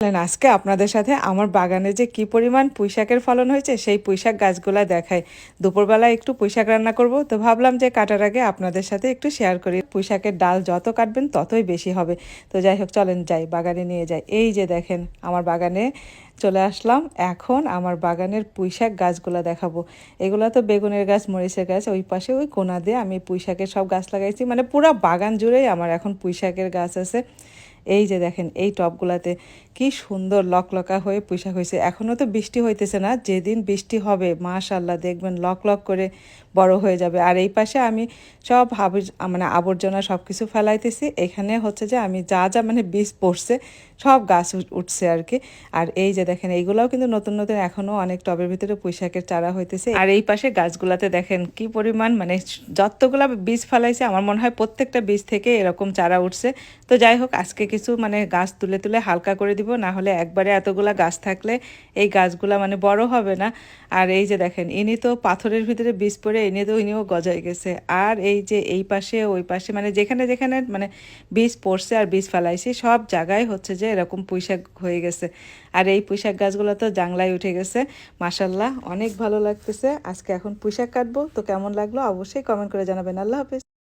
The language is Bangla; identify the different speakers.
Speaker 1: আজকে আপনাদের সাথে আমার বাগানে যে কি পরিমাণ পুঁইশাকের ফলন হয়েছে, সেই পুঁইশাক গাছগুলা দেখায়। দুপুরবেলা একটু পুঁইশাক রান্না করব, তো ভাবলাম যে কাটার আগে আপনাদের সাথে একটু শেয়ার করি। পুঁইশাকের ডাল যত কাটবেন, ততই বেশি হবে। তো যাই হোক, চলেন যাই, বাগানে নিয়ে যাই। এই যে দেখেন, আমার বাগানে চলে আসলাম। এখন আমার বাগানের পুঁইশাক গাছগুলো দেখাবো। এগুলো তো বেগুনের গাছ, মরিচের গাছ, ওই পাশে ওই কোনা দিয়ে আমি পুঁইশাকের সব গাছ লাগাইছি। মানে পুরো বাগান জুড়েই আমার এখন পুঁইশাকের গাছ আছে। এই যে দেখেন, এই টবগুলাতে কি সুন্দর লকলকা হয়ে পুঁইশাক হয়েছে। এখনও তো বৃষ্টি হইতেছে না, যেদিন বৃষ্টি হবে মাশাল্লাহ দেখবেন লক লক করে বড় হয়ে যাবে। আর এই পাশে আমি সব মানে আবর্জনা সব কিছু ফেলাইতেছি। এখানে হচ্ছে যে আমি যা যা মানে বীজ পড়ছে, সব গাছ উঠছে আর কি আর এই যে দেখেন, এইগুলাও কিন্তু নতুন নতুন এখনও অনেক টবের ভিতরে পুঁইশাকের চারা হইতেছে। আর এই পাশে গাছগুলাতে দেখেন কি পরিমাণ মানে যতগুলা বীজ ফেলাইছে, আমার মনে হয় প্রত্যেকটা বীজ থেকে এরকম চারা উঠছে। তো যাই হোক, আজকে কিছু মানে গাছ তুলে তুলে হালকা করে দিব, না হলে একবারে এতগুলা গাছ থাকলে এই গাছগুলা মানে বড় হবে না। আর এই যে দেখেন, ইনি তো পাথরের ভিতরে বীজ পড়ে এনে তো ইনিও গজায় গেছে। আর এই যে এই পাশে, ওই পাশে মানে যেখানে যেখানে মানে বীজ পড়ছে আর বীজ ফেলাইছি, সব জায়গায় হচ্ছে যে এরকম পুঁইশাক হয়ে গেছে। আর এই পুঁইশাক গাছগুলো তো জাংলায় উঠে গেছে। মাসাল্লাহ অনেক ভালো লাগতেছে। আজকে এখন পুঁইশাক কাটবো, তো কেমন লাগল অবশ্যই কমেন্ট করে জানাবেন। আল্লাহ হাফেজ।